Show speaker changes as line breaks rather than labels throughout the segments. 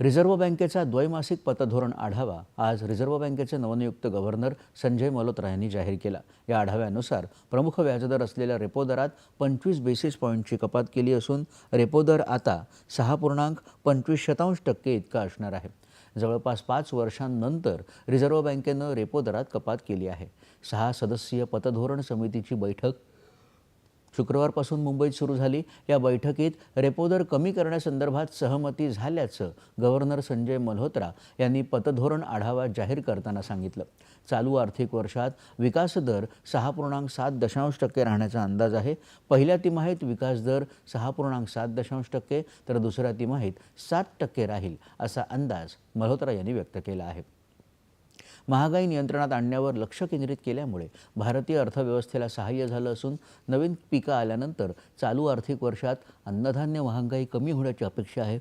Reserve बँकेचा द्वैमासिक पतधोरण आढावा आज रिझर्व्ह बँकेचे नवनियुक्त गव्हर्नर संजय मल्होत्रा यांनी जाहीर केला. या आढाव्यानुसार प्रमुख व्याजदर असलेल्या रेपो दरात पंचवीस बेसिस पॉईंटची कपात केली असून रेपो दर आता सहा पूर्णांक पंचवीस शतांश टक्के इतका असणार आहे. जवळपास पाच वर्षांनंतर रिझर्व्ह बँकेनं रेपो दरात कपात केली आहे. सहा सदस्यीय पतधोरण समितीची बैठक शुक्रवारपासून मुंबईत सुरू झाली. या बैठकीत रेपो दर कमी करण्यासंदर्भात सहमती झाल्याचं गव्हर्नर संजय मल्होत्रा यांनी पतधोरण आढावा जाहीर करताना सांगितलं. चालू आर्थिक वर्षात विकास दर सहा पूर्णांक सात दशांश टक्के राहण्याचा अंदाज आहे. पहिल्या तिमाहीत विकास दर सहा पूर्णांक सात दशांश टक्के तर दुसऱ्या तिमाहीत सात टक्के राहील असा अंदाज मल्होत्रा यांनी व्यक्त केला आहे. महागाई नियंत्रणात आणण्यावर लक्ष केंद्रित केल्यामुळे भारतीय अर्थव्यवस्थेला सहाय्य झालं असून नवीन पिकं आल्यानंतर चालू आर्थिक वर्षात अन्नधान्य महागाई कमी होण्याची अपेक्षा आहे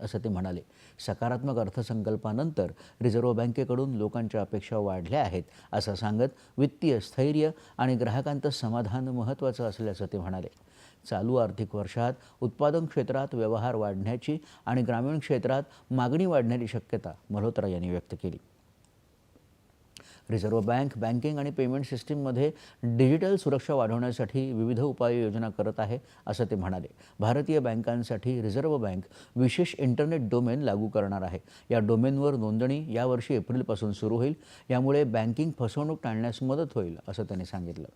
असं ते म्हणाले. सकारात्मक अर्थसंकल्पानंतर रिझर्व्ह बँकेकडून लोकांच्या अपेक्षा वाढल्या आहेत असं सांगत वित्तीय स्थैर्य आणि ग्राहकांचं समाधान महत्त्वाचं असल्याचं ते म्हणाले. चालू आर्थिक वर्षात उत्पादन क्षेत्रात व्यवहार वाढण्याची आणि ग्रामीण क्षेत्रात मागणी वाढण्याची शक्यता मल्होत्रा यांनी व्यक्त केली. रिझर्व्ह बँक बँकिंग आणि पेमेंट सिस्टीममध्ये डिजिटल सुरक्षा वाढवण्यासाठी विविध उपाययोजना करत आहे असं ते म्हणाले. भारतीय बँकांसाठी रिझर्व्ह बँक विशेष इंटरनेट डोमेन लागू करणार आहे. या डोमेनवर नोंदणी यावर्षी एप्रिलपासून सुरू होईल. यामुळे बँकिंग फसवणूक टाळण्यास मदत होईल असं त्यांनी सांगितलं.